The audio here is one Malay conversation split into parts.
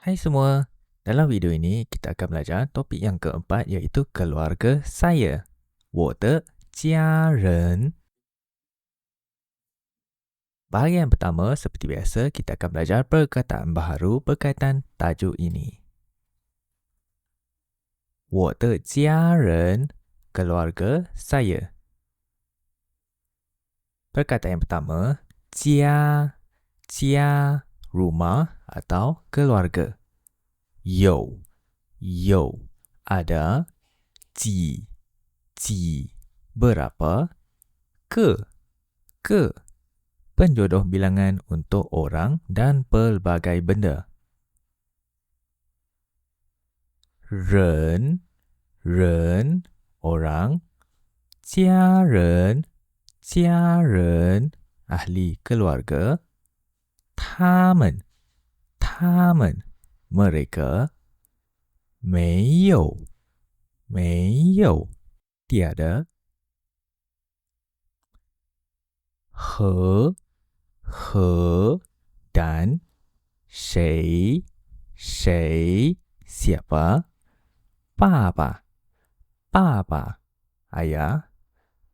Hai semua, dalam video ini kita akan belajar topik yang keempat iaitu keluarga saya. 我的家人. Bahagian pertama, seperti biasa, kita akan belajar perkataan baharu berkaitan tajuk ini. 我的家人, keluarga saya. Perkataan yang pertama, 家,家 rumah atau keluarga. Yo, yo, ada, ji, ji, berapa, ke, ke, penjodoh bilangan untuk orang dan pelbagai benda. Ren, ren, orang, jia ren, jia ren, ahli keluarga, 他们，他们，mereka 没有，没有别的和和但谁谁 siapa 爸爸爸爸 ayah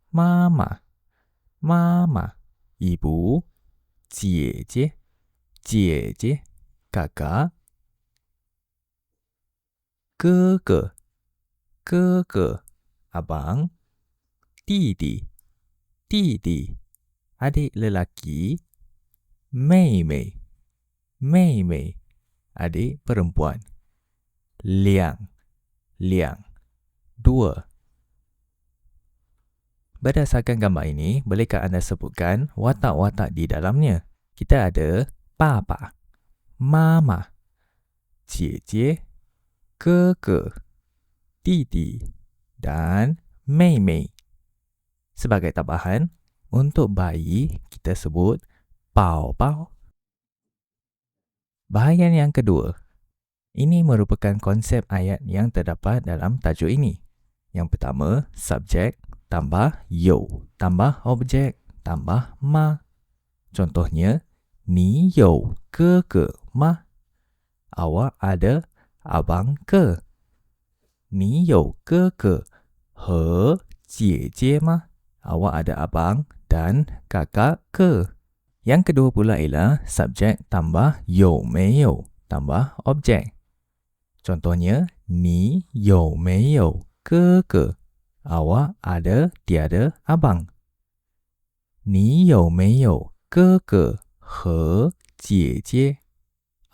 妈妈妈妈 ibu 姐姐 姐姐、嘎嘎、哥哥、哥哥、阿邦、弟弟、弟弟、adik lelaki、妹妹、妹妹、adik perempuan、两、两、dua. Berdasarkan gambar ini, bolehkah anda sebutkan watak-watak di dalamnya? Kita ada 爸爸妈妈姐姐哥哥弟弟 dan 妹妹 sebagai tambahan untuk bayi kita sebut pao pao bahagian yang kedua ini merupakan konsep ayat yang terdapat dalam tajuk ini yang pertama subjek tambah yo tambah objek tambah ma contohnya 你有哥哥吗？Awak ada abang ke? 你有哥哥和姐姐吗？Awak ada abang dan kakak ke? Yang kedua pula ialah subjek tambah 有没有 tambah objek. Contohnya, 你有没有哥哥？Awak ada tiada abang. 你有没有哥哥？ 和姐姐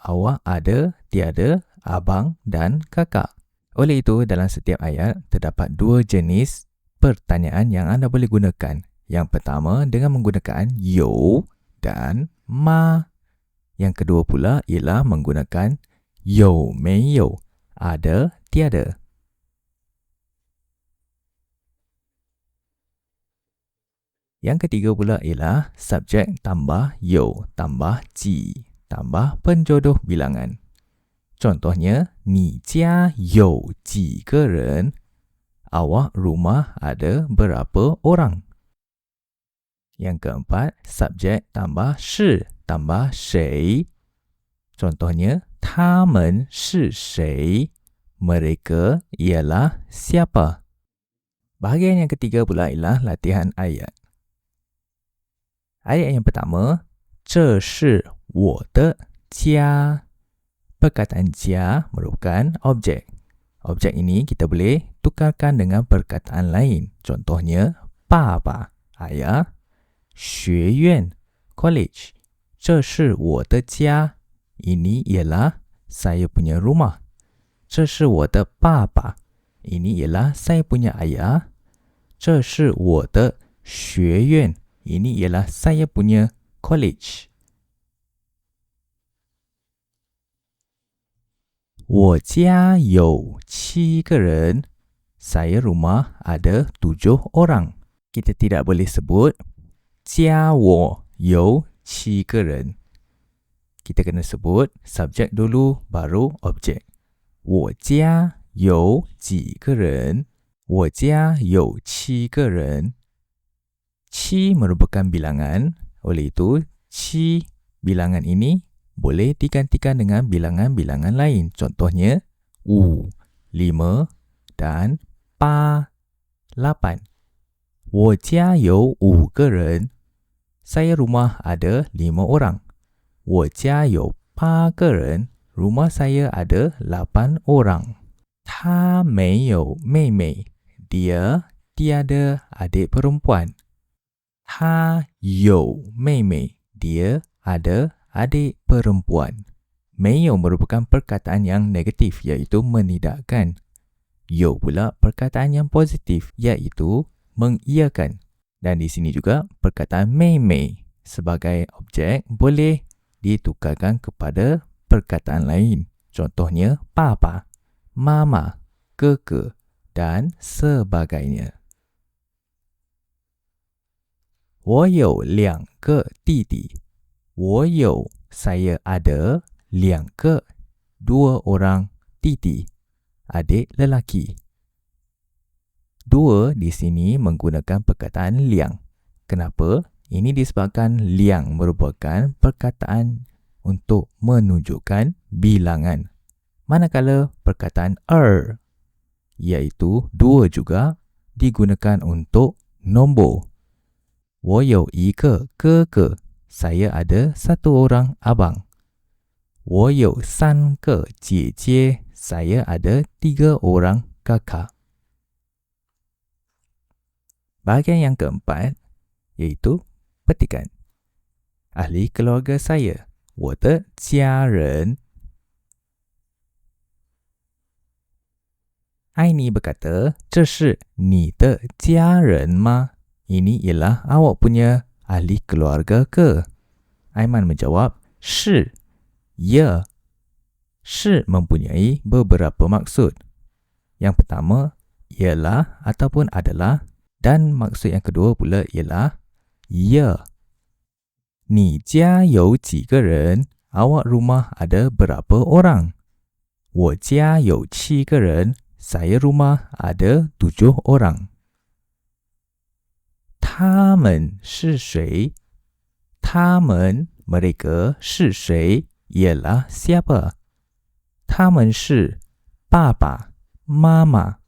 awak ada tiada abang dan kakak. Oleh itu, dalam setiap ayat terdapat dua jenis pertanyaan yang anda boleh gunakan. Yang pertama dengan menggunakan yo dan ma. Yang kedua pula ialah menggunakan yo meyo, ada tiada. Yang ketiga pula ialah subjek tambah yo tambah ji tambah penjodoh bilangan. Contohnya, ni jia you ji ke ren. Awak rumah ada berapa orang? Yang keempat, subjek tambah shi tambah shi. Contohnya, ta men shi shi. Mereka ialah siapa? Bahagian yang ketiga pula ialah latihan ayat. Ayat yang pertama, 这是我的家. Perkataan 家 merupakan objek. Objek ini kita boleh tukarkan dengan perkataan lain. Contohnya, 爸爸 ayah, 学院 college. 这是我的家. Ini ialah saya punya rumah. 这是我的爸爸. Ini ialah saya punya ayah. 这是我的学院. Ini ialah saya punya college. 我家有七个人. Saya rumah ada tujuh orang. Kita tidak boleh sebut 家我有七个人. Kita kena sebut subjek dulu baru objek. 我家有几个人?我家有七个人。 Qi merupakan bilangan. Oleh itu, Qi bilangan ini boleh digantikan dengan bilangan-bilangan lain. Contohnya, u, lima dan pa, lapan. 我家有五个人. Saya rumah ada lima orang. 我家有八个人. Rumah saya ada lapan orang. 他没有妹妹. Dia tiada adik perempuan. Ha mei mei. Dia ada adik perempuan. Mei yo merupakan perkataan yang negatif iaitu menidakkan. Yo pula perkataan yang positif iaitu mengiyakan. Dan di sini juga perkataan mei mei sebagai objek boleh ditukarkan kepada perkataan lain. Contohnya papa, mama, keke dan sebagainya. 我有两个弟弟。我有 saya ada 两个 dua orang titi adik lelaki. Dua di sini menggunakan perkataan liang. Kenapa? Ini disebabkan liang merupakan perkataan untuk menunjukkan bilangan. Manakala perkataan er iaitu dua juga digunakan untuk nombor. 我有一个哥哥 saya ada satu orang abang. 我有三个姐姐. Saya ada tiga orang kakak. Bahagian yang keempat iaitu petikan. Ahli keluarga saya. 我的家人. Aini berkata, 这是你的家人吗? Ini ialah awak punya ahli keluarga ke? Aiman menjawab, Shi. Ya. Shi mempunyai beberapa maksud. Yang pertama ialah ataupun adalah dan maksud yang kedua pula ialah ya. Ni jia you ji ge ren? Awak rumah ada berapa orang? Wo jia you qi ge ren? Saya rumah ada tujuh orang. 他们是谁？他们 mereka 是谁？ialah siapa？他们是爸爸妈妈，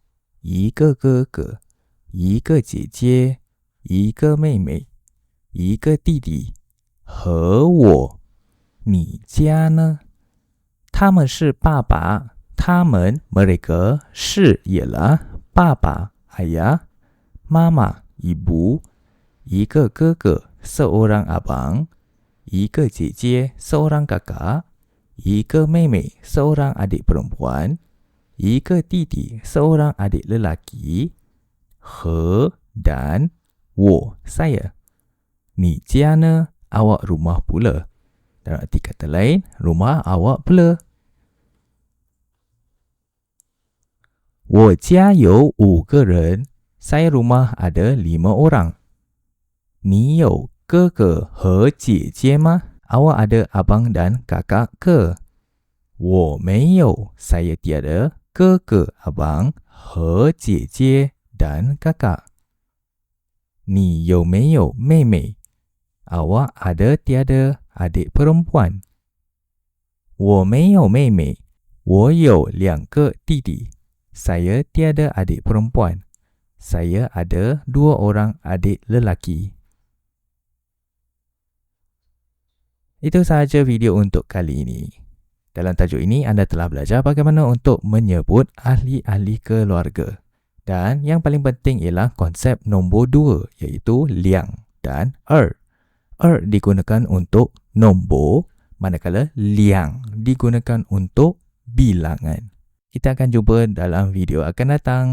一个哥哥，一个姐姐，一个妹妹，一个弟弟和我。你家呢？他们是爸爸，他们 mereka 是 ialah 爸爸哎呀妈妈 ibu。一个哥哥 seorang abang, 一个姐姐 seorang kakak, 一个妹妹 seorang adik perempuan, 一个弟弟 seorang adik lelaki, 和 dan 我 saya. Ni jia ne awak rumah pula. Dalam arti kata lain, rumah awak pula. 我家有五个人. Saya rumah ada lima orang. 你有哥哥和姐姐吗？Awak ada abang dan kakak ke? 我没有，saya tiada 哥哥 abang 和姐姐 dan kakak. 你有没有妹妹？Awak ada tiada adik perempuan? 我没有妹妹，我有两个弟弟。Saya tiada adik perempuan. Saya ada dua orang adik lelaki. Itu sahaja video untuk kali ini. Dalam tajuk ini, anda telah belajar bagaimana untuk menyebut ahli-ahli keluarga. Dan yang paling penting ialah konsep nombor dua, iaitu liang dan er. Er digunakan untuk nombor, manakala liang digunakan untuk bilangan. Kita akan jumpa dalam video akan datang.